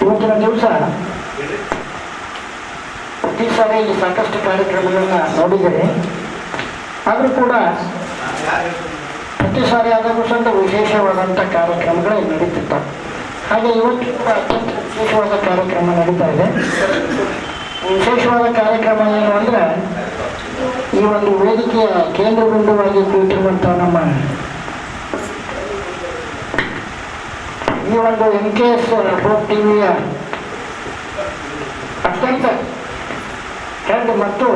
ಇವತ್ತಿನ ದಿವಸ ಪ್ರತಿ ಸಾರಿ ಇಲ್ಲಿ ಸಾಕಷ್ಟು ಕಾರ್ಯಕ್ರಮಗಳನ್ನ ನೋಡಿದರೆ ಆದರೂ ಕೂಡ ಪ್ರತಿ ಸಾರಿ ಆದಾಗೂ ಸಹ ವಿಶೇಷವಾದಂಥ ಕಾರ್ಯಕ್ರಮಗಳು ನಡೀತಿರ್ತವೆ ಹಾಗೆ ಇವತ್ತು ಕೂಡ ಅತ್ಯಂತ ವಿಶೇಷವಾದ ಕಾರ್ಯಕ್ರಮ ನಡೀತಾ ಇದೆ. ವಿಶೇಷವಾದ ಕಾರ್ಯಕ್ರಮ ಏನು ಅಂದರೆ ಈ ಒಂದು ವೇದಿಕೆಯ ಕೇಂದ್ರ ಬಿಂದುವಾಗಿ ಕುಳಿತಿರುವಂಥ ನಮ್ಮ ಒಂದು ಎನ್ ಕೆ ಎಸ್ ಟಿವಿಯ ಅತ್ಯಂತ ಹೆಡ್ ಮತ್ತು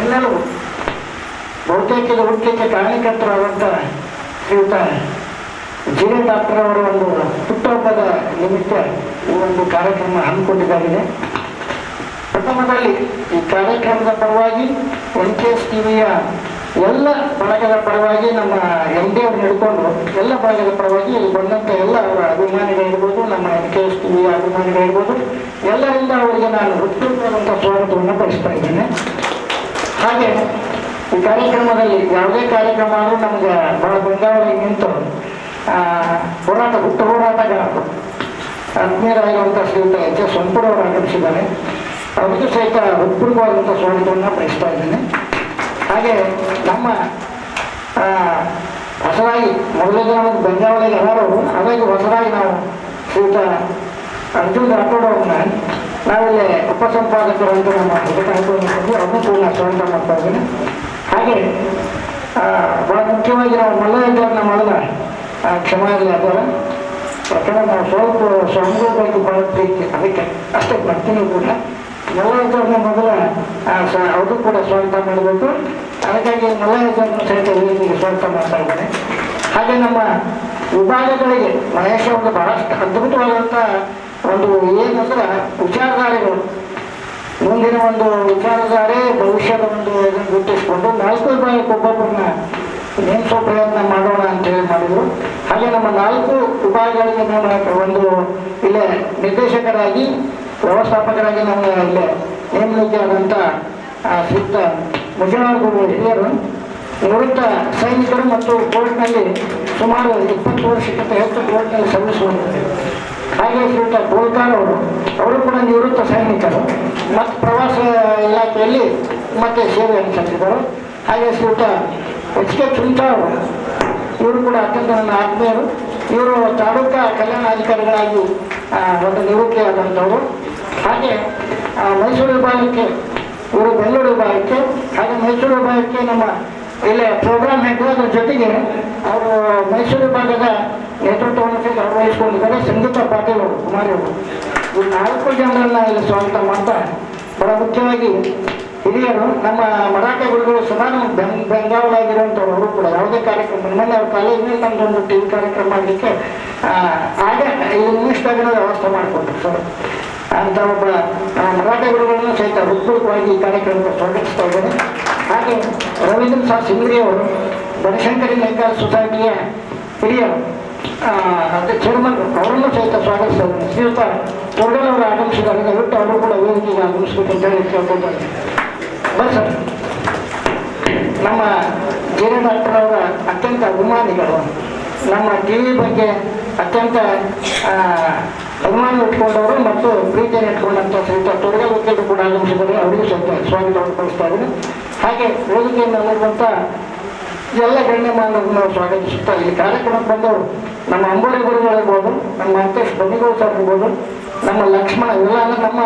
ಎಲ್ಲರೂ ಬಹುತೇಕ ಹುಟ್ಟಿಗೆ ಕಾರಣಕರ್ತರಾದಂಥ ಶ್ರೀಯುತ ಜಿರೆ ಡಾಕ್ಟರ್ ಅವರ ಒಂದು ಹುಟ್ಟುಹಬ್ಬದ ನಿಮಿತ್ತ ಈ ಒಂದು ಕಾರ್ಯಕ್ರಮ ಹಮ್ಮಿಕೊಂಡಿದ್ದಾಗಿದೆ ಪ್ರಥಮದಲ್ಲಿ ಈ ಕಾರ್ಯಕ್ರಮದ ಪರವಾಗಿ ಎನ್ ಕೆ ಎಸ್ ಟಿವಿಯ ಎಲ್ಲ ಬಳಗದ ಪರವಾಗಿ ನಮ್ಮ ಎಂ ಡಿ ಅವ್ರು ಹಿಡ್ಕೊಂಡು ಎಲ್ಲ ಬಳಗದ ಪರವಾಗಿ ಇಲ್ಲಿ ಬಂದಂಥ ಎಲ್ಲ ಅವರ ಅಭಿಮಾನಿಗಳಿರ್ಬೋದು ನಮ್ಮ ಎನ್ ಕೆ ಎಸ್ ಟಿವಿಯ ಅಭಿಮಾನಿಗಳಿರ್ಬೋದು ಎಲ್ಲರಿಂದ ಅವರಿಗೆ ನಾನು ಹೃತ್ಪೂರ್ವಕ ಸ್ವಾಗತವನ್ನು ಬಯಸ್ತಾ ಇದ್ದೇನೆ. ಹಾಗೆ ಈ ಕಾರ್ಯಕ್ರಮದಲ್ಲಿ ಯಾವುದೇ ಕಾರ್ಯಕ್ರಮ ಆದರೂ ನಮಗೆ ಬಹಳ ಬೆಂಗಾವಳಿ ನಿಂತು ಹೋರಾಟ, ಹುಟ್ಟು ಹೋರಾಟಗಾರರು ಆತ್ಮೀಯರಾಗಿರುವಂಥ ಶ್ರೀಯುತ ಎಚ್ ಎಸ್ ಅವರು ಆಗಮಿಸಿದ್ದಾರೆ. ಅವರಿಗೂ ಸಹಿತ ಹೃತ್ಪೂರ್ವವಾದಂಥ ಸ್ವಾಗತವನ್ನು ಬಯಸ್ತಾ ಇದ್ದೇನೆ. ಹಾಗೆ ನಮ್ಮ ಹೊಸದಾಗಿ ಮೊದಲೇ ನಮಗೆ ಬೆಂಗಾವಲಿಗೆ ಹಲವರು ಹಾಗಾಗಿ ಹೊಸದಾಗಿ ನಾವು ಶ್ರೀಯುತ ಅರ್ಜುನ್ ರಾಠೋಡ್ ನಾವಿಲ್ಲಿ ಉಪಸಂಪಾದಕರು ಅಂತ ನಮ್ಮ ಅಭಿಪ್ರಾಯ ಅದನ್ನು ಕೂಡ ಸ್ವಾಗತ ಮಾಡ್ತಾ ಇದ್ದೀನಿ. ಹಾಗೆ ಬಹಳ ಮುಖ್ಯವಾಗಿ ನಾವು ಮಲ್ಲಯ್ಯನ ಆ, ಕ್ಷಮ ಇರಲಿ ಅದರ. ಯಾಕಂದ್ರೆ ನಾವು ಸ್ವಲ್ಪ ಸ್ವಾಮಿಗಳ ಬಗ್ಗೆ ಪ್ರೀತಿ ಅದಕ್ಕೆ ಅಷ್ಟೇ ಬರ್ತೀನಿ ಕೂಡ. ಮಲ್ಲಯ್ಯವ್ರನ್ನ ಮೊದಲ ಅವರು ಕೂಡ ಸ್ವಾಗತ ಮಾಡಬೇಕು. ಅದಕ್ಕಾಗಿ ಮಲ್ಲಯ್ಯವ್ರನ್ನ ಸಹಿತ ವೇದಿಕೆಗೆ ಸ್ವಂತ ಮಾಡ್ತಾ ಇದ್ದಾರೆ. ಹಾಗೆ ನಮ್ಮ ವಿಭಾಗಗಳಿಗೆ ಮಹೇಶ ಒಂದು ಬಹಳಷ್ಟು ಅದ್ಭುತವಾದಂಥ ಒಂದು ಏನಂದ್ರೆ ವಿಚಾರಧಾರೆಗಳು. ಮುಂದಿನ ಒಂದು ವಿಚಾರಧಾರೆ, ಭವಿಷ್ಯದ ಒಂದು ಇದನ್ನು ಗುರುತಿಸಿಕೊಂಡು ನಾಲ್ಕು ವಿಭಾಗಕ್ಕೆ ಒಬ್ಬೊಬ್ಬರನ್ನ ನೇಮಿಸೋ ಪ್ರಯತ್ನ ಮಾಡೋಣ ಅಂತೇಳಿ ಮಾಡಿದರು. ಹಾಗೆ ನಮ್ಮ ನಾಲ್ಕು ವಿಭಾಗಗಳಿಗೆ ನಮ್ಮ ಒಂದು ಇಲ್ಲೇ ನಿರ್ದೇಶಕರಾಗಿ ವ್ಯವಸ್ಥಾಪಕರಾಗಿ ನಮ್ಮ ಇಲ್ಲಿ ನೇಮಣಿಕೆ ಆದಂಥ ಸಿದ್ಧ ಮುಜರಾಗುರು ಹಿರಿಯರು, ನಿವೃತ್ತ ಸೈನಿಕರು ಮತ್ತು ಕೋರ್ಟ್ನಲ್ಲಿ ಸುಮಾರು ಇಪ್ಪತ್ತು ವರ್ಷಕ್ಕಿಂತ ಹೆಚ್ಚು ಕೋರ್ಟ್ನಲ್ಲಿ ಮಾಡಿದ್ದಾರೆ ಹಾಗೆ ಶ್ರೀಯುತ ಗೋಲ್ಕಾರ್ ಅವರು ಅವರು ಕೂಡ ನಿವೃತ್ತ ಸೈನಿಕರು. ಮತ್ತು ಪ್ರವಾಸ ಇಲಾಖೆಯಲ್ಲಿ ಮತ್ತೆ ಸೇವೆಯನ್ನು ಸಲ್ಲಿಸಿದರು. ಹಾಗೆ ಶ್ರೀಯುತ ಎಚ್ ಕೆ ಚುಂಚಾ ಅವರು, ಇವರು ಕೂಡ ಅತ್ಯಂತ ನನ್ನ ಆತ್ಮೀಯರು. ಇವರು ತಾಲೂಕಾ ಕಲ್ಯಾಣಾಧಿಕಾರಿಗಳಾಗಿ ಒಂದು ನಿವೃತ್ತಿಯಾದಂಥವರು. ಹಾಗೆ ಮೈಸೂರು ವಿಭಾಗಕ್ಕೆ, ಇವರು ಬೆಂಗಳೂರು ವಿಭಾಗಕ್ಕೆ, ಹಾಗೆ ಮೈಸೂರು ವಿಭಾಗಕ್ಕೆ ನಮ್ಮ ಇಲ್ಲೇ ಪ್ರೋಗ್ರಾಮ್ ಅದ್ರ ಜೊತೆಗೆ ಅವರು ಮೈಸೂರು ವಿಭಾಗದ ನೇತೃತ್ವವನ್ನು ವಹಿಸ್ಕೊಂಡಿದ್ದಾರೆ ಸಂಗೀತ ಪಾಟೀಲ್ ಅವರು, ಕುಮಾರಿ ಅವರು. ಈ ನಾಲ್ಕು ಜನರನ್ನ ಇಲ್ಲಿ ಸ್ವಾಗತ ಮಾಡ್ತಾ, ಬಹಳ ಮುಖ್ಯವಾಗಿ ಹಿರಿಯರು, ನಮ್ಮ ಮರಾಠಿ ಗುರುಗಳು ಸದಾ ಬೆಂಗ್ ಬೆಂಗಾವಲಾಗಿರುವಂಥವ್ರು ಕೂಡ ಯಾವುದೇ ಕಾರ್ಯಕ್ರಮ, ನಿಮ್ಮಲ್ಲಿ ಅವ್ರ ಕಾಲೇಜಿನಲ್ಲಿ ನಮ್ದೊಂದು ಟಿ ವಿ ಕಾರ್ಯಕ್ರಮ ಮಾಡಲಿಕ್ಕೆ ಆಗ ಈ ಆಗಿರೋ ವ್ಯವಸ್ಥೆ ಮಾಡಿಕೊಟ್ರು ಸರ್. ಅಂತ ಒಬ್ಬ ಮರಾಠ ಗುರುಗಳನ್ನು ಸಹಿತ ಹೃತ್ಪೂರ್ವಕವಾಗಿ ಈ ಕಾರ್ಯಕ್ರಮಕ್ಕೆ ಸ್ವಾಗತಿಸ್ತಾ ಇದ್ದೇನೆ. ಹಾಗೆ ರವೀಂದ್ರ ಸಾ ಸಿಂಗ್ರಿ ಅವರು, ಬನಶಂಕರಿ ಲೇಖಾ ಸೊಸೈಟಿಯ ಹಿರಿಯ ಚೇರ್ಮನ್ ಅವರನ್ನು ಸಹಿತ ಸ್ವಾಗತಿಸ್ತಾ ಇದ್ದೇನೆ. ಶ್ರೀಯುತ ತೊಡಗಲ್ ಅವರು ಆಗಮಿಸಿದ್ದಾರೆ. ದಯವಿಟ್ಟು ಅವರು ಕೂಡ ವೇದಿಕೆಗೆ ಆಗಮಿಸಬೇಕಂತ ಹೇಳಿ ಕೇಳ್ಕೊಳ್ತಾರೆ ಬಸ್ ಸರ್. ನಮ್ಮ ಜೆ ಡಾಕ್ಟರ್ ಅವರ ಅತ್ಯಂತ ಅಭಿಮಾನಿಗಳು, ನಮ್ಮ ಟಿ ವಿ ಬಗ್ಗೆ ಅತ್ಯಂತ ಅಭಿಮಾನ ಇಟ್ಕೊಂಡವರು ಮತ್ತು ಪ್ರೀತಿಯನ್ನು ಇಟ್ಕೊಂಡಂಥ ಶ್ರೀಯುತ ತೊಡಗಲ್ ವಕೀಲರು ಕೂಡ ಆಗಮಿಸಿದ್ದಾರೆ. ಅವರಿಗೂ ಸ್ವಲ್ಪ ಸ್ವಾಗತ ಪಡಿಸ್ತಾ ಇದ್ದೀನಿ. ಹಾಗೆ ವೇದಿಕೆಯನ್ನು ಅಲ್ಲಿರುವಂಥ ಎಲ್ಲ ಗಣ್ಯಮಾನರನ್ನು ನಾವು ಸ್ವಾಗತಿಸುತ್ತಾ ಈ ಕಾರ್ಯಕ್ರಮಕ್ಕೆ ಬಂದವರು ನಮ್ಮ ಅಂಬೋಳಿ ಗುರುಗಳಿರ್ಬೋದು ನಮ್ಮ ಮಂತೇಶ್ ಬನ್ನಿಗೋಳ ಸರ್ ಇರ್ಬೋದು, ನಮ್ಮ ಲಕ್ಷ್ಮಣ ಇವೆಲ್ಲ ನಮ್ಮ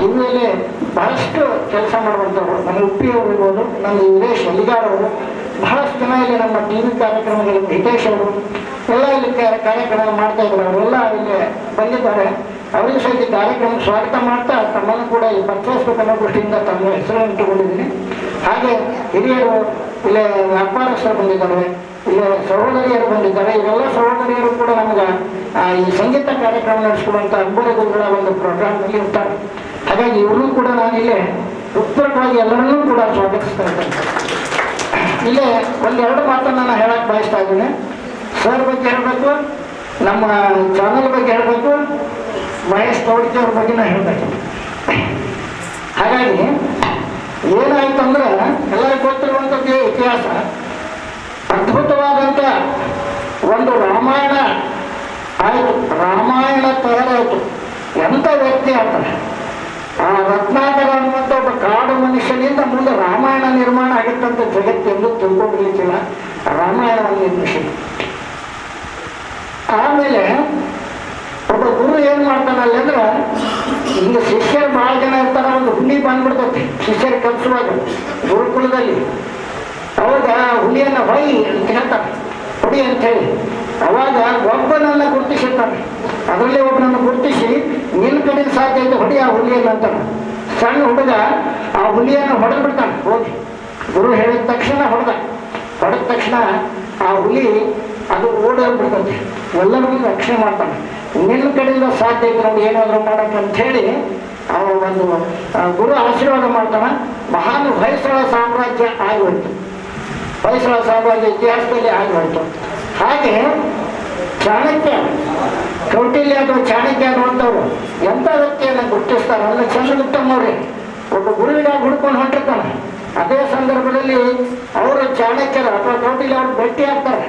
ಹಿನ್ನೆಲೆ ಬಹಳಷ್ಟು ಕೆಲಸ ಮಾಡುವಂಥವ್ರು ನಮ್ಮ ಉಪ್ಪಿಯವರು ಇರ್ಬೋದು, ನಮ್ಮ ವೀರೇಶ್ ಅಲಿಗಾರ್ ಅವರು ಬಹಳಷ್ಟು ಜನ ಇಲ್ಲಿ ನಮ್ಮ ಟಿ ವಿ ಕಾರ್ಯಕ್ರಮಗಳಲ್ಲಿ ಹಿತೇಶ್ ಅವರು ಎಲ್ಲ ಇಲ್ಲಿ ಕಾರ್ಯಕ್ರಮ ಮಾಡ್ತಾ ಇದ್ದಾರೆ. ಅವರೆಲ್ಲ ಇಲ್ಲಿ ಬಂದಿದ್ದಾರೆ. ಅವರಿಗೂ ಈ ಕಾರ್ಯಕ್ರಮಕ್ಕೆ ಸ್ವಾಗತ ಮಾಡ್ತಾ ತಮ್ಮನ್ನು ಕೂಡ ಇಲ್ಲಿ ಪರಿಚಯಿಸ್ಬೇಕನ್ನೋ ದೃಷ್ಟಿಯಿಂದ ತಮ್ಮ ಹೆಸರನ್ನು ಇಟ್ಟುಕೊಂಡಿದ್ದೀನಿ. ಹಾಗೆ ಹಿರಿಯರು ಇಲ್ಲಿ ವ್ಯಾಪಾರಸ್ಥರು ಬಂದಿದ್ದಾರೆ. ಇಲ್ಲಿ ಸಹೋದರಿಯರು ಬಂದಿದ್ದಾರೆ. ಇವೆಲ್ಲ ಸಹೋದರಿಯರು ಕೂಡ ನಮ್ಗೆ ಈ ಸಂಗೀತ ಕಾರ್ಯಕ್ರಮ ನಡೆಸಿಕೊಳ್ಳುವಂಥ ಅಂಬೋಲಗುರುಗಳ ಗುರುಗಳ ಒಂದು ಪ್ರೋಗ್ರಾಮ್ನಲ್ಲಿ ಇರ್ತಾರೆ. ಹಾಗಾಗಿ ಇವರು ಕೂಡ ನಾನಿಲ್ಲಿ ಉತ್ತರವಾಗಿ ಎಲ್ಲರನ್ನೂ ಕೂಡ ಸ್ವಾಗತಿಸ್ತಾ ಇದ್ದೇನೆ. ಇಲ್ಲೇ ಒಂದೆರಡು ಮಾತನ್ನು ನಾನು ಹೇಳಕ್ಕೆ ಬಯಸ್ತಾ ಇದ್ದೀನಿ. ಸರ್ ಬಗ್ಗೆ ಹೇಳಬೇಕು, ನಮ್ಮ ಚಾನಲ್ ಬಗ್ಗೆ ಹೇಳಬೇಕು, ಮಹೇಶ್ ಕೌಡಿಕೆ ಬಗ್ಗೆ ನಾನು ಹೇಳಬೇಕು. ಹಾಗಾಗಿ, ಏನಾಯ್ತಂದ್ರೆ ಎಲ್ಲರಿಗೂ ಗೊತ್ತಿರುವಂಥದ್ದು ಇತಿಹಾಸ. ಅದ್ಭುತವಾದಂಥ ಒಂದು ರಾಮಾಯಣ. ಆಯಿತು, ರಾಮಾಯಣ ತಯಾರಾಯಿತು. ಎಂಥ ವ್ಯಕ್ತಿ ಹೇಳ್ತಾರೆ ಆ ರತ್ನಾಕರ ಅನ್ನುವಂಥ ಒಬ್ಬ ಕಾಡು ಮನುಷ್ಯನಿಂದ ಮುಂದೆ ರಾಮಾಯಣ ನಿರ್ಮಾಣ ಆಗಿತ್ತಂತ ಜಗತ್ತೆಂದು ತಿಳ್ಕೊಂಡಿರ್ಲಿಕ್ಕಿಲ್ಲ. ರಾಮಾಯಣವನ್ನು ನಿರ್ಮಿಸಿ ಆಮೇಲೆ ಒಬ್ಬ ಗುರು ಏನ್ ಮಾಡ್ತಾನಲ್ಲ ಅಂದ್ರೆ, ಹಿಂಗೆ ಶಿಷ್ಯರು ಬಹಳ ಜನ ಇರ್ತಾರ, ಒಂದು ಹುಲಿ ಬಂದ್ಬಿಡ್ತೈತಿ. ಶಿಷ್ಯರು ಕಲಿಸುವಾಗ, ಗುರುಕುಲದಲ್ಲಿ. ಅವಾಗ ಹುಲಿಯನ್ನ ಹೊಯ್ ಅಂತ ಹೇಳ್ತಾರೆ ಹುಡಿ ಅಂತ ಹೇಳಿ. ಅವಾಗ ಒಬ್ಬನನ್ನ ಗುರುತಿಸುತ್ತಾನೆ ಅದರಲ್ಲಿ ಒಬ್ಬನನ್ನು ಗುರುತಿಸಿ, ನಿನ್ನ ಕಡೆ ಸಾಧ್ಯ ಐತೆ ಹೊಡಿ ಆ ಹುಲಿಯನ್ನು ಅಂತಾನೆ. ಸಣ್ಣ ಹುಡುಗ ಆ ಹುಲಿಯನ್ನು ಹೊಡೆದ್ಬಿಡ್ತಾನೆ ಹೋಗಿ. ಗುರು ಹೇಳಿದ ತಕ್ಷಣ ಹೊಡೆದ. ಹೊಡೆದ ತಕ್ಷಣ ಆ ಹುಲಿ ಅದು ಓಡೋಗ್ಬಿಡ್ತೈತೆ ಎಲ್ಲರಿಗೂ ರಕ್ಷಣೆ ಮಾಡ್ತಾನೆ. ನಿನ್ನ ಕಡೆಯಿಂದ ಸಾಧ್ಯ ಐತೆ ನೋಡಿ ಏನಾದರೂ ಮಾಡಕ್ಕೆ ಅಂತ ಹೇಳಿ ಅವ ಒಂದು ಗುರು ಆಶೀರ್ವಾದ ಮಾಡ್ತಾನ. ಮಹಾನ್ ಹೊಯ್ಸಳ ಸಾಮ್ರಾಜ್ಯ ಆಗೋಯ್ತು ಹೊಯ್ಸಳ ಸಾಮ್ರಾಜ್ಯ ಇತಿಹಾಸದಲ್ಲಿ ಆಗೋಯ್ತು ಹಾಗೆ ಚಾಣಕ್ಯ, ಕೌಟಿಲ್ಯ ಅಥವಾ ಚಾಣಕ್ಯ ಅನ್ನುವಂಥವ್ರು ಎಂಥ ವ್ಯಕ್ತಿಯನ್ನು ಗುರುತಿಸ್ತಾರೆ ಅಲ್ಲ ಚಂದ್ರಗುಪ್ತಮ್ಮವ್ರೆ ಒಬ್ಬ ಗುರುವಿನಾಗ ಹುಡ್ಕೊಂಡು ಹೊಂಟಿರ್ತಾನೆ. ಅದೇ ಸಂದರ್ಭದಲ್ಲಿ ಅವರು ಚಾಣಕ್ಯರ ಅಥವಾ ಕೌಟಿಲ್ಯ ಅವ್ರು ಭೇಟಿ ಆಗ್ತಾರೆ.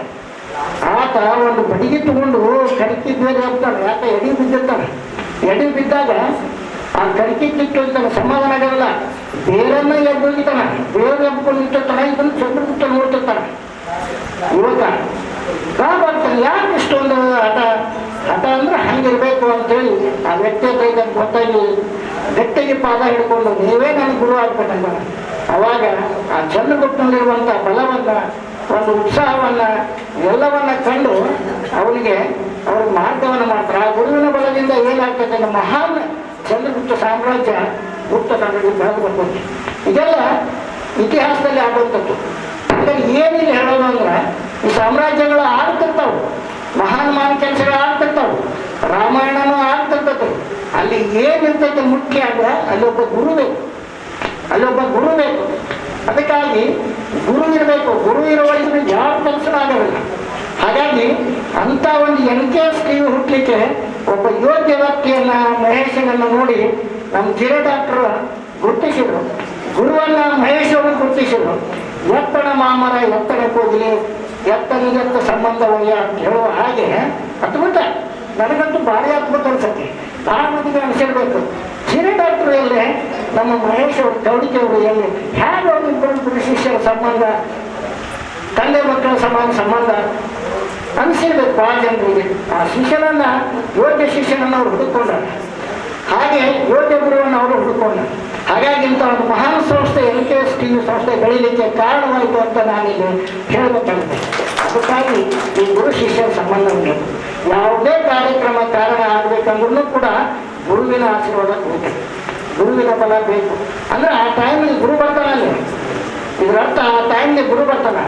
ಆತ ಒಂದು ಬಡಿಗೆ ತಗೊಂಡು ಕಡಕಿ ಬೇರೆ ಹೋಗ್ತಾನೆ. ಯಾಕ ಎಡಿ ಬಿದ್ದಿರ್ತಾರೆ ಎಡಿ ಬಿದ್ದಾಗ ಆ ಕಡಿಕೆ ಕಿತ್ತು ಅಂತ ಸಮಾಧಾನ ಆಗಲ್ಲ. ಬೇರನ್ನ ಎದ್ದೋಗಿತಾನೆ ಬೇರೆ ಎಬ್ಕೊಂಡು ನಿಂತಿರ್ತಾನೆ. ಇದನ್ನು ಚಂದ್ರಗುಪ್ತ ನೋಡ್ತಿರ್ತಾನೆ. ಯುವಕ ಕಾಪಾಡ್ತಾನೆ ಯಾಕೆ ಇಷ್ಟೊಂದು ಹಠ? ಹಠ ಅಂದ್ರೆ ಹಂಗಿರ್ಬೇಕು ಅಂತೇಳಿ. ಆ ವ್ಯಕ್ತಿ ಹತ್ರ ಗೊತ್ತಾಗಿ ಗಟ್ಟಿಗೆ ಪಾದ ಹಿಡ್ಕೊಂಡು, ನೀವೇ ನನಗೆ ಗುರು ಆಗ್ಬೇಕಂತ. ಅವಾಗ ಆ ಚಂದ್ರಗುಪ್ತನಲ್ಲಿರುವಂಥ ಬಲವನ್ನ, ಒಂದು ಉತ್ಸಾಹವನ್ನ, ಎಲ್ಲವನ್ನ ಕಂಡು ಅವನಿಗೆ ಅವರು ಮಾರ್ಗವನ್ನು ಮಾಡ್ತಾರೆ. ಆ ಗುರುವಿನ ಬಲದಿಂದ ಏನಾಗ್ತದೆ ಮಹಾನ್ ಚಂದ್ರಗುಪ್ತ ಸಾಮ್ರಾಜ್ಯ ಗುಪ್ತ ಸಾಮ್ರಾಜ್ಯ ಬೆಳೆದು ಬರ್ತದೆ ಇದೆಲ್ಲ ಇತಿಹಾಸದಲ್ಲಿ ಆಗುವಂಥದ್ದು. ಅಂದ್ರೆ ಏನಿಲ್ಲ ಹೇಳೋದು ಅಂದ್ರೆ ಈ ಸಾಮ್ರಾಜ್ಯಗಳು ಆಗ್ತಿರ್ತಾವು. ಮಹಾನ್ ಮಹಾನ್ ಕೆಲಸಗಳು ಆಗ್ತಿರ್ತಾವು. ರಾಮಾಯಣನೂ ಆಗ್ತಿರ್ತದೆ. ಅಲ್ಲಿ ಏನಿರ್ತೈತೆ ಮುಖ್ಯ ಅಂದ್ರೆ ಅಲ್ಲಿ ಒಬ್ಬ ಗುರು ಬೇಕು. ಅಲ್ಲಿ ಒಬ್ಬ ಗುರು ಬೇಕು. ಅದಕ್ಕಾಗಿ ಗುರು ಇರಬೇಕು. ಗುರು ಇರುವವರೆಗೂ ಯಾವ ಕೆಲಸನೂ ಆಗೋದಿಲ್ಲ. ಹಾಗಾಗಿ ಅಂತ ಒಂದು ಎನ್ ಕೆ ಟಿ ಹುಟ್ಟಲಿಕ್ಕೆ ಒಬ್ಬ ಯೋಗ್ಯ ವ್ಯಕ್ತಿಯನ್ನ, ಮಹೇಶನನ್ನು ನೋಡಿ ನಮ್ಮ ಕಿರೆ ಡಾಕ್ಟರ್ ಗುರುತಿಸಿದ್ರು. ಗುರುವನ್ನ ಮಹೇಶ್ ಅವರು ಗುರುತಿಸಿದ್ರು. ಎತ್ತಣ ಮಾಮರ ಎತ್ತಣ ಎತ್ತ ಎತ್ತನಿಗೆತ್ತ ಸಂಬಂಧವಯ್ಯ ಅಂತ ಹೇಳುವ ಹಾಗೆ ಅದ್ಭುತ. ನನಗಂತೂ ಭಾರಿ ಅದ್ಭುತ ಅನ್ಸತ್ತೆ. ಮಂದಿಗೆ ಅನಿಸಿರ್ಬೇಕು ಹಿರಿಯ ಡಾಕ್ಟರ್ ಎಲ್ಲಿ ನಮ್ಮ ಮಹೇಶ್ ಅವರು ಕೌಡಿಕೆ ಅವರು ಎಲ್ಲಿ ಹೇಗೆ ಒಂದು ಇಬ್ಬರು ಶಿಷ್ಯರ ಸಂಬಂಧ, ತಂದೆ ಮಕ್ಕಳ ಸಮಾನ ಸಂಬಂಧ ಅನಿಸಿರ್ಬೇಕು ಭಾಳ ಜನರಿಗೆ. ಆ ಶಿಷ್ಯನನ್ನ, ಯೋಗ್ಯ ಶಿಷ್ಯನನ್ನು ಅವ್ರು ಹುಡುಕೊಂಡಾರೆ. ಹಾಗೆ ಯೋಗ್ಯ ಗುರುವನ್ನು ಅವರು ಹುಡುಕೊಂಡ ಹಾಗಾಗಿ ಇಂಥ ಒಂದು ಮಹಾನ್ ಸಂಸ್ಥೆ ಎಲ್ ಕೆ ಎಸ್ ಬೆಳೀಲಿಕ್ಕೆ ಕಾರಣವಾಯಿತು ಅಂತ ನಾನಿಲ್ಲಿ ಹೇಳಬೇಕಾಗಿದೆ. ಅದಕ್ಕಾಗಿ ಈ ಗುರು ಶಿಷ್ಯ ಸಂಬಂಧ ಬೇಕು ಯಾವುದೇ ಕಾರ್ಯಕ್ರಮ ಕಾರಣ ಆಗಬೇಕಂದ್ರೂ ಕೂಡ ಗುರುವಿನ ಆಶೀರ್ವಾದ ಬೇಕು ಗುರುವಿನ ಬಲ ಬೇಕು. ಅಂದ್ರೆ ಆ ಟೈಮಲ್ಲಿ ಗುರು ಬರ್ತಾನೆ ಅಲ್ಲಿ. ಇದರರ್ಥ ಆ ಟೈಮ್ಗೆ ಗುರು ಬರ್ತಾನ.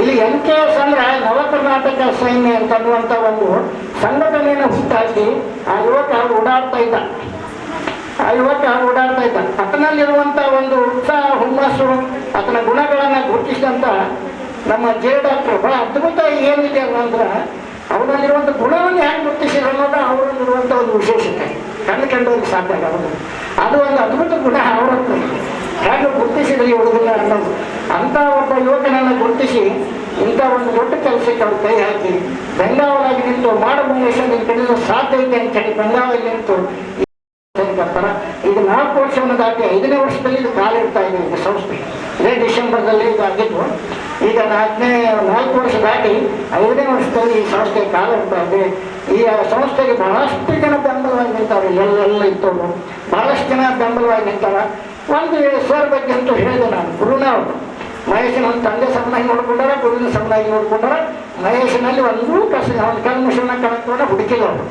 ಇಲ್ಲಿ ಎನ್ ಕೆ ಎಸ್ ಅಂದ್ರೆ ನವ ಕರ್ನಾಟಕ ಸೈನ್ಯ ಅಂತ ಅನ್ನುವಂಥ ಒಂದು ಸಂಘಟನೆಯನ್ನು ಹುಟ್ಟಾಕಿ ಆ ಯುವಕ ಓಡಾಡ್ತಾ ಇದ್ದ. ಆ ಯುವಕ ಓಡಾಡ್ತಾ ಇದ್ದ. ಆತನಲ್ಲಿರುವಂಥ ಒಂದು ಉತ್ಸಾಹ ಹುಮ್ಮಸ್ಸು ಆತನ ಗುಣಗಳನ್ನು ಗುರುತಿಸಿದಂಥ ನಮ್ಮ ಜೆ ಡಾಕ್ಟರ್. ಬಹಳ ಅದ್ಭುತ ಏನಿದೆ ಅಂದ್ರೆ ಅವನಲ್ಲಿರುವಂಥ ಗುಣವನ್ನು ಹೇಗೆ ಗುರುತಿಸಿದ್ರು ಅನ್ನೋದು ಅವರಲ್ಲಿರುವಂಥ ಒಂದು ವಿಶೇಷತೆ. ಕಣ್ಣು ಕಂಡೋಗಿ ಸಾಧ್ಯ ಆಗೋದು ಅದು ಒಂದು ಅದ್ಭುತ ಗುಣ ಅವರದ್ದು. ಹೇಗೆ ಗುರುತಿಸಿದ್ರೆ ಹುಡುಗನ ಅನ್ನೋದು. ಅಂಥ ಒಬ್ಬ ಯುವಕನನ್ನು ಗುರುತಿಸಿ ಇಂಥ ಒಂದು ದೊಡ್ಡ ಕೆಲಸಕ್ಕೆ ಅವ್ರು ಕೈ ಹಾಕಿ ಬೆಂಗಾವಲಾಗಿ ನಿಂತು, ಮಾಡ ಮಹೇಶ ನಿನ್ನ ಸಾಧ್ಯ ಇದೆ ಅಂತ ಹೇಳಿ ಬೆಂಗಾವಲಿ ನಿಂತು ಬರ್ತಾರ ಈಗ ನಾಲ್ಕು ವರ್ಷವನ್ನು ದಾಟಿ, ಐದನೇ ವರ್ಷದಲ್ಲಿ ಇದು ಕಾಲಿಡ್ತಾ ಇದೆ ಈಗ ಸಂಸ್ಥೆ. ಇದೇ ಡಿಸೆಂಬರ್ದಲ್ಲಿ ಇದು ಆಗಿದ್ದು, ಈಗ ನಾಲ್ಕನೇ ನಾಲ್ಕು ವರ್ಷ ದಾಟಿ, ಐದನೇ ವರ್ಷದಲ್ಲಿ ಈ ಸಂಸ್ಥೆ ಕಾಲಿಡ್ತಾ ಇದೆ. ಈ ಸಂಸ್ಥೆಗೆ ಬಹಳಷ್ಟು ಜನ ಬೆಂಬಲವಾಗಿ ನಿಂತಾರೆ ಎಲ್ಲೆಲ್ಲ ಇತ್ತವರು ಬಹಳಷ್ಟು ಜನ ಬೆಂಬಲವಾಗಿ ನಿಂತಾರ. ಒಂದು ಸರ್ ಬಗ್ಗೆ ಅಂತೂ ಹೇಳಿದೆ ನಾನು, ಗುರುನ ಅವರು. ಮಹೇಶನ ಒಂದು ತಂದೆ ಸಮನಾಗಿ ನೋಡ್ಕೊಂಡಾರ, ಗುರುವಿನ ಸಮನಾಗಿ ನೋಡ್ಕೊಂಡಾರ, ಮಹೇಶನಲ್ಲಿ ಒಂದು ಕಸ, ಒಂದು ಕಲ್ಮಶನ ಕಣಕ್ಕೋಣ ಹುಡುಕಿದವರು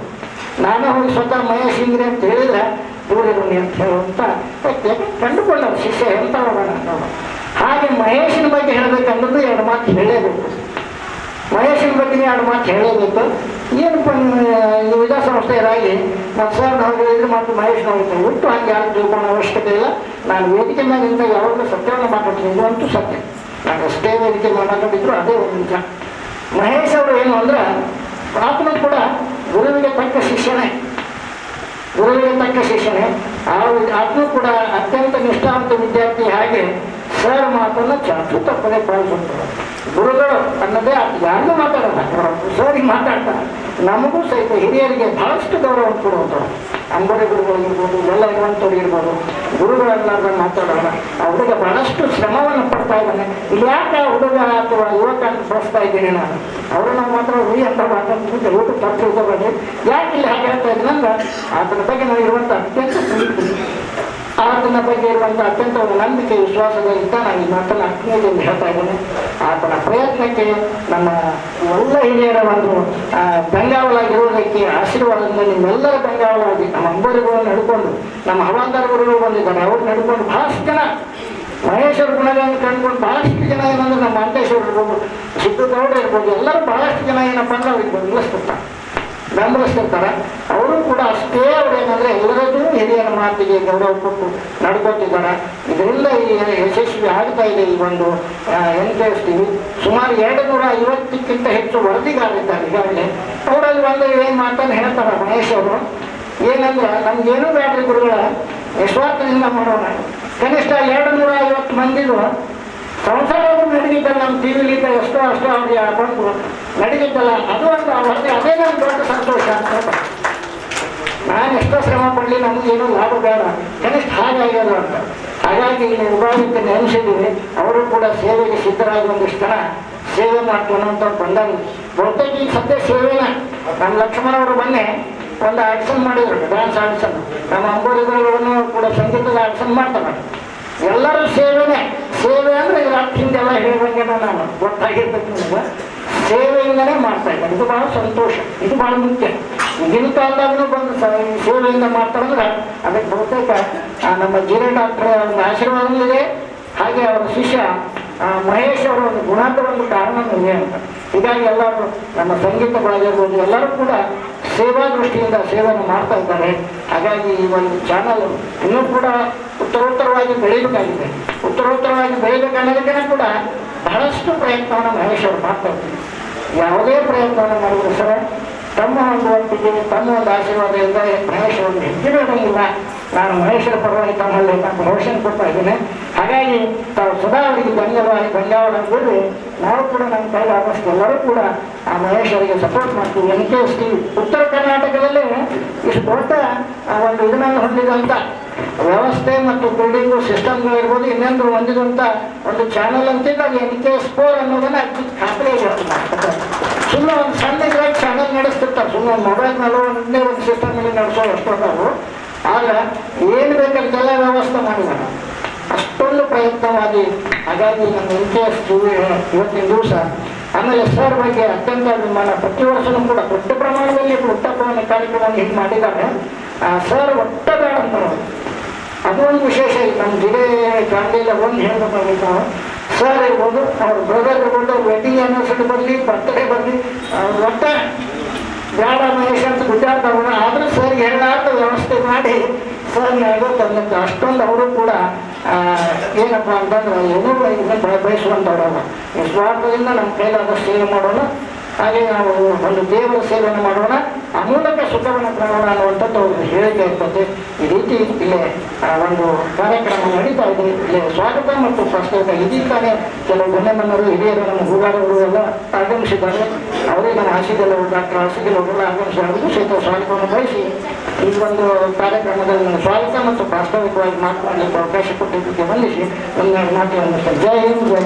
ನಾನು ಹೋಗಿ ಸ್ವತಃ ಮಹೇಶ್ ಹಿಂಗ್ರಿ ಅಂತ ಹೇಳಿದ್ರೆ ದೂರಿರು ಅಂತ. ಹೇಳುವಂತ ವ್ಯಕ್ತಿ ಕಂಡುಕೊಂಡ ಶಿಷ್ಯ ಅನ್ನೋದು ಹಾಗೆ ಮಹೇಶನ ಬಗ್ಗೆ ಹೇಳಬೇಕನ್ನೋದು ಎರಡು ಮಾತು ಹೇಳೇಬೇಕು. ಮಹೇಶನ ಬಗ್ಗೆ ಎರಡು ಮಾತು ಹೇಳೇಬೇಕು. ಏನಪ್ಪ ನೀವು ಇರಾಗಿ ಮತ್ತು ಸರ್ ನಾವು ಹೇಳಿದ್ರೆ ಮತ್ತು ಮಹೇಶ್ ನಾವು ಒಟ್ಟು ಹಾಗೆ ಯಾರು ತಿಳ್ಕೊಳ್ಳೋ ಅವಶ್ಯಕತೆ ಇಲ್ಲ. ನಾನು ವೇದಿಕೆ ಮೇಲಿಂದ ಯಾವಾಗಲೂ ಸತ್ಯವನ್ನು ಮಾತಾಡ್ತೀನಿ. ಇದು ಅಂತೂ ಸತ್ಯ. ನಾನು ಅಷ್ಟೇ ವೇದಿಕೆ ಮಾತಾಡಿದ್ರು ಅದೇ ಒಂದು ನಿಜ. ಮಹೇಶ್ ಅವರು ಏನು ಅಂದ್ರೆ ಆತನು ಕೂಡ ಗುರುವಿಗೆ ತಕ್ಕ ಶಿಷ್ಯನೇ. ಗುರುವಿಗೆ ತಕ್ಕ ಶಿಷ್ಯನೇ. ಆತನು ಕೂಡ ಅತ್ಯಂತ ನಿಷ್ಠಾವಂತ ವಿದ್ಯಾರ್ಥಿ ಹಾಗೆ ಸರ್ ಮಾತನ್ನು ಚಾಚು ತಪ್ಪದೆ ಪಾಲಿಸುತ್ತಾರೆ. ಗುರುಗಳು ಅನ್ನೋದೇ ಯಾರಿಗೂ ಮಾತಾಡಲ್ಲ. ಸರಿ ಮಾತಾಡ್ತಾರೆ. ನಮಗೂ ಸಹಿತ ಹಿರಿಯರಿಗೆ ಬಹಳಷ್ಟು ಗೌರವ ಕೊಡುವಂಥವ್ರು ಅಂಬರಿ ಗುರುಗಳಿರ್ಬೋದು ಎಲ್ಲ ಇರುವಂಥವ್ರು ಇರ್ಬೋದು ಗುರುಗಳನ್ನ ಮಾತಾಡೋಣ. ಆ ಹುಡುಗ ಬಹಳಷ್ಟು ಶ್ರಮವನ್ನು ಪಡ್ತಾ ಇದ್ದಾನೆ. ಇಲ್ಲಿ ಯಾಕೆ ಹುಡುಗ ಅಥವಾ ಯುವಕ ಅಂತ ಬಳಸ್ತಾ ಇದ್ದೀನಿ ನಾನು? ಅವರು ನಾವು ಮಾತ್ರ ಹುಯಿ ಅಂತ ಮಾತಾಡ್ತಿದ್ದೆ ಊಟ ತಪ್ಪು ಯಾಕೆ ಇಲ್ಲಿ ಹಾಗೆ ಹೇಳ್ತಾ ಇದ್ದೀನಿ ಅಂದ್ರೆ ಆತನ ಬಗ್ಗೆ ನಾವು ಇರುವಂಥ ಅತ್ಯಂತ ಆತನ ಬಗ್ಗೆ ಇರುವಂಥ ಅತ್ಯಂತ ಒಂದು ನಂಬಿಕೆ, ವಿಶ್ವಾಸಗಳಿಂದ ನಾನು ಈ ಮಾತನ್ನು ಅಕ್ಕಿಯಲ್ಲಿ ಹೇಳ್ತಾ ಇದ್ದೇನೆ. ಆತನ ಪ್ರಯತ್ನಕ್ಕೆ ನಮ್ಮ ಎಲ್ಲ ಹಿರಿಯರ ಒಂದು ಬೆಂಗಾವಲಾಗಿರುವುದಕ್ಕೆ ಆಶೀರ್ವಾದದಿಂದ ನಿಮ್ಮೆಲ್ಲರ ಬೆಂಗಾವಲಾಗಿ ನಮ್ಮ ಅಂಬರಿಗಳು ನಡ್ಕೊಂಡು ನಮ್ಮ ಹವಾಂದರ ಗುರುಗಳು ಬಂದಿದ್ದಾರೆ. ಅವ್ರು ನಡ್ಕೊಂಡು ಬಹಳಷ್ಟು ಜನ, ಮಹೇಶ್ವರ ಗುಣಗಳನ್ನು ಕಂಡುಕೊಂಡು ಬಹಳಷ್ಟು ಜನ ಏನಂದ್ರೆ ನಮ್ಮ ಮಂಟೇಶ್ವರ ಇರ್ಬೋದು ಸಿದ್ಧಗೌಡ ಇರ್ಬೋದು, ಎಲ್ಲರೂ ಬಹಳಷ್ಟು ಜನ ಏನಪ್ಪ ಅಂದ್ರೆ ಅವ್ರಿಗೆ ಬೆಂಬಲಿಸ್ತಿರ್ತಾರೆ ಬೆಂಬಲಿಸ್ತಿರ್ತಾರೆ ಅವರು ಕೂಡ ಅಷ್ಟೇ ಅವ್ರು ಏನಂದ್ರೆ ಎಲ್ಲರದ್ದು ಹಿರಿಯರ ಮಾತಿಗೆ ಗೌರವ ಕೊಟ್ಟು ನಡ್ಕೊತಿದ್ದಾರೆ. ಇದರಿಂದ ಈ ಯಶಸ್ವಿ ಆಗ್ತಾ ಇದೆ ಈ ಒಂದು ಟಿವಿ ಸುಮಾರು ಎರಡು ನೂರ ಐವತ್ತಕ್ಕಿಂತ ಹೆಚ್ಚು ವರದಿಗಾರಿದ್ದಾರೆ ಈಗಾಗಲೇ ಅವರಲ್ಲಿ ಒಂದು ಏನು ಮಾತನ್ನು ಹೇಳ್ತಾರೆ ಮಹೇಶ್ ಅವರು. ಏನಂದ್ರೆ, ನಮ್ಗೇನು ಬ್ಯಾಟ್ರಿ ಗುರುಗಳ, ನಿಸ್ವಾರ್ಥದಿಂದ ಮಾಡೋಣ. ಕನಿಷ್ಠ ಎರಡು ನೂರ ಐವತ್ತು ಮಂದಿದು ಸಂಸಾರವೂ ನಡೀತಾರೆ ನಮ್ಮ ಟಿವಿಲಿಂದ ಎಷ್ಟೋ ಅಷ್ಟೋ ಅವ್ರಿಗೆ ಬಂದು ನಡೀತಲ್ಲ ಅದು ಅಂತ ಅವ್ರಿಗೆ ಅದೇ ನಮ್ಗೆ ದೊಡ್ಡ ಸಂತೋಷ ಅಂತ ನಾನು ಎಷ್ಟೋ ಶ್ರಮ ಪಡಲಿ ನಮಗೇನು ಲಾಭ ಬೇಡ. ಕನಿಷ್ಠ ಹಾಗೆ ಆಗ್ಯದ ಅಂತ. ಹಾಗಾಗಿ ಇಲ್ಲಿ ವಿಭಾಗಕ್ಕೆ ನೆನೆಸಿದ್ದೀವಿ ಅವರು ಕೂಡ ಸೇವೆಗೆ ಸಿದ್ಧರಾಗಿ ಒಂದಿಷ್ಟು ಜನ ಸೇವೆ ಮಾಡ್ತೇನೆ ಅಂತ ಬಂದಾಗ ಬಹುತೇಕ ಈಗ ಸದ್ಯ ಸೇವೆನ ನಮ್ಮ ಲಕ್ಷ್ಮಣ ಅವರು ಮೊನ್ನೆ ಒಂದು ಆಡಿಷನ್ ಮಾಡಿದ್ರು ಡ್ಯಾನ್ಸ್ ಆಡಿಷನ್ ನಮ್ಮ ಅಂಬೋರಿಗಳನ್ನು ಕೂಡ ಸಂಗೀತದ ಆಡಿಷನ್ ಮಾಡ್ತಾರೆ ಎಲ್ಲರೂ ಸೇವೆನೇ. ಸೇವೆ ಅಂದ್ರೆ ಅರ್ಥದಿಂದ ಎಲ್ಲ ಹೇಳಿದಂಗೆ ನಾನು. ಗೊತ್ತಾಗಿರ್ಬೇಕು ನಿಮಗೆ. ಸೇವೆಯಿಂದನೇ ಮಾಡ್ತಾ ಇದ್ದಾರೆ ಇದು ಬಹಳ ಸಂತೋಷ. ಇದು ಬಹಳ ಮುಖ್ಯ. ಈಗಿನ ಕಾಲದಾಗೂ ಬಂದು ಸೇವೆಯಿಂದ ಮಾಡ್ತಾರಂದ್ರೆ ಅದಕ್ಕೆ ಬಹುತೇಕ ನಮ್ಮ ಜಿರೆ ಡಾಕ್ಟರ್ ಒಂದು ಆಶೀರ್ವಾದ ಇದೆ. ಹಾಗೆ ಅವರ ಶಿಷ್ಯ ಮಹೇಶ್ ಅವರ ಒಂದು ಗುಣದ ಒಂದು ಕಾರಣ ಇದೆ ಅಂತ ಹೀಗಾಗಿ ಎಲ್ಲರೂ ನಮ್ಮ ಸಂಗೀತ ಬಳಗಿರ್ಬೋದು ಎಲ್ಲರೂ ಕೂಡ ಸೇವಾ ದೃಷ್ಟಿಯಿಂದ ಸೇವೆಯನ್ನು ಮಾಡ್ತಾ ಇದ್ದಾರೆ. ಹಾಗಾಗಿ ಈ ಒಂದು ಚಾನಲ್ ಇನ್ನೂ ಕೂಡ ಉತ್ತರೋತ್ತರವಾಗಿ ಬೆಳೀಬೇಕಾಗಿದೆ ಉತ್ತರೋತ್ತರವಾಗಿ ಬೆಳೀಬೇಕನ್ನೋದಕ್ಕೆ ಕೂಡ ಬಹಳಷ್ಟು ಪ್ರಯತ್ನವನ್ನು ಮಹೇಶ್ ಅವರು ಮಾಡ್ತಾ ಇದ್ದಾರೆ. ಯಾವುದೇ ಪ್ರಯತ್ನವನ್ನು ಮಾಡಿದ್ರು ಸರ ತಮ್ಮ ಒಂದು ಒಪ್ಪಿಗೆ ತಮ್ಮ ಒಂದು ಆಶೀರ್ವಾದದಿಂದ ಮಹೇಶ್ ಒಂದು ಹೆಜ್ಜೆ ಇಡಂಗಿಲ್ಲ ನಾನು ಮಹೇಶ್ವರ ಪರವಾಗಿ ತಮ್ಮಲ್ಲಿ ತಮ್ಮ ರೋಷನ್ ಕೊಡ್ತಾ ಇದ್ದೇನೆ. ಹಾಗಾಗಿ ತಾವು ಸದಾ ಅವರಿಗೆ ಧನ್ಯವಾದ ಧನ್ಯವಾದ ಅಂದ್ಬಿಟ್ಟು ನಾವು ಕೂಡ ನಮ್ಮ ಕೈಲಿ ಆದಷ್ಟು ಎಲ್ಲರೂ ಕೂಡ ಆ ಮಹೇಶ್ವರಿಗೆ ಸಪೋರ್ಟ್ ಮಾಡ್ತೀವಿ. ಎನ್ ಕೆ ಎಸ್ ಉತ್ತರ ಕರ್ನಾಟಕದಲ್ಲಿ ಇಷ್ಟು ದೊಡ್ಡ ಆ ಒಂದು ಇದನ್ನು ಹೊಂದಿದಂಥ ವ್ಯವಸ್ಥೆ ಮತ್ತು ಬಿಲ್ಡಿಂಗು ಸಿಸ್ಟಮ್ಗಳಿರ್ಬೋದು ಇನ್ನೊಂದು ಹೊಂದಿದಂಥ ಒಂದು ಚಾನಲ್ ಅಂತಿದ್ದಾಗ ಎನ್ ಕೆ ಎಸ್ ಫೋರ್ ಅನ್ನೋದನ್ನ ಖಾತ್ರಿ ಸುಮ್ಮನೆ ಒಂದು ಸಣ್ಣ ಚಾನಲ್ ನಡೆಸ್ತಿರ್ತಾರೆ. ಸುಮ್ಮನೆ ಮೊಬೈಲ್ ಮೇಲೆ ಒಂದೇ ಒಂದು ಸಿಸ್ಟಮ್ ಮೇಲೆ ನಡೆಸೋ ಎಷ್ಟೊಂದವು ಆದ್ರೆ ಏನು ಬೇಕಂತೆಲ್ಲ ವ್ಯವಸ್ಥೆ ಮಾಡಿದ್ದಾರೆ ಅಷ್ಟೊಂದು ಪ್ರಯತ್ನವಾಗಿ ಹಾಗಾಗಿ ನನ್ನ ಎನ್ ಇವತ್ತಿನ ದಿವಸ, ಆಮೇಲೆ ಸರ್ ಬಗ್ಗೆ ಅತ್ಯಂತ ಅಭಿಮಾನ, ಪ್ರತಿ ವರ್ಷನೂ ಕೂಡ ದೊಡ್ಡ ಪ್ರಮಾಣದಲ್ಲಿ ಹುಟ್ಟಪ್ಪನ ಕಾರ್ಯಕ್ರಮವನ್ನು ಹೀಗೆ ಮಾಡಿದ್ದಾರೆ. ಸರ್ ಒಟ್ಟ ಬೇಡ ಅಂತ ಅದೊಂದು ವಿಶೇಷ ಇದೆ ನಮ್ಮ ಜಿಲ್ಲೆ ಗಾಂಧಿಯಲ್ಲಿ ಒಂದು ಹೇಳ್ಬೇಕಾಗಿತ್ತು. ನಾವು ಸರ್ ಇರ್ಬೋದು, ಅವ್ರ ಬ್ರದರ್ ಇರ್ಬೋದು ವೆಡ್ಡಿಂಗ್ ಆ್ಯನಿವರ್ಸರಿ ಬರಲಿ ಬರ್ತ್ಡೇ ಬರಲಿ ಒಟ್ಟ ಬೇಡ ಮಹೇಶ್ ಅಂತ ಗುಡ್ಡಾಡ್ತವ್ರು ಆದರೂ ಸರ್ ಹೇಳಾರ್ದ ವ್ಯವಸ್ಥೆ ಮಾಡಿ ಸರ್ ನನಗೂ ತಂದಂತೆ ಅಷ್ಟೊಂದು ಅವರು ಕೂಡ ಏನಪ್ಪ ಅಂತಂದ್ರೆ ಏನೂ ಇದನ್ನ ಬಯ ಬಯಸುವಂಥವ್ರಲ್ಲ ಸ್ವಾರ್ಥದಿಂದ ನಮ್ಮ ಕೈಲಾದಷ್ಟು ಏನು ಮಾಡೋಣ? ಹಾಗೆ ನಾವು ಒಂದು ದೇವರ ಸೇವೆಯನ್ನು ಮಾಡೋಣ, ಆ ಮೂಲಕ ಸುಖವನ್ನು ಕೊಡೋಣ ಅನ್ನುವಂಥದ್ದು ಒಂದು ಹೇಳಿಕೆ ಇರ್ತದೆ. ಈ ರೀತಿ ಇಲ್ಲೇ ಒಂದು ಕಾರ್ಯಕ್ರಮ ನಡೀತಾ ಇದೆ. ಇಲ್ಲಿ ಸ್ವಾಗತ ಮತ್ತು ಪ್ರಸ್ತುತ ಇದೀಗಾನೆ ಕೆಲವು ಗಣ್ಯಮನ್ನರು ಹಿರಿಯರು ನಮ್ಮ ಹೂಗಾರರು ಎಲ್ಲ ಆಗಮಿಸಿದ್ದಾರೆ. ಅವರೇ ನಮ್ಮ ಹಾಸಿಗೆಲ್ಲ ಡಾಕ್ಟರ್ ಹಾಸಿಗೆಲ್ಲ ಅವರೆಲ್ಲ ಆಗಮಿಸಿದ್ರು ಸಹಿತ ಸ್ವಾಗತವನ್ನು ಬಯಸಿ ಈ ಒಂದು ಕಾರ್ಯಕ್ರಮದಲ್ಲಿ ನನ್ನ ಸ್ವಾಗತ ಮತ್ತು ಪ್ರಾಸ್ತಾವಿಕವಾಗಿ ಮಾತನಾಡಲಿಕ್ಕೆ ಅವಕಾಶ ಕೊಟ್ಟಿದ್ದಕ್ಕೆ ವಂದಿಸಿ ಒಂದು ಮಾತನ್ನು ಜಯ ಹಿಂದ್.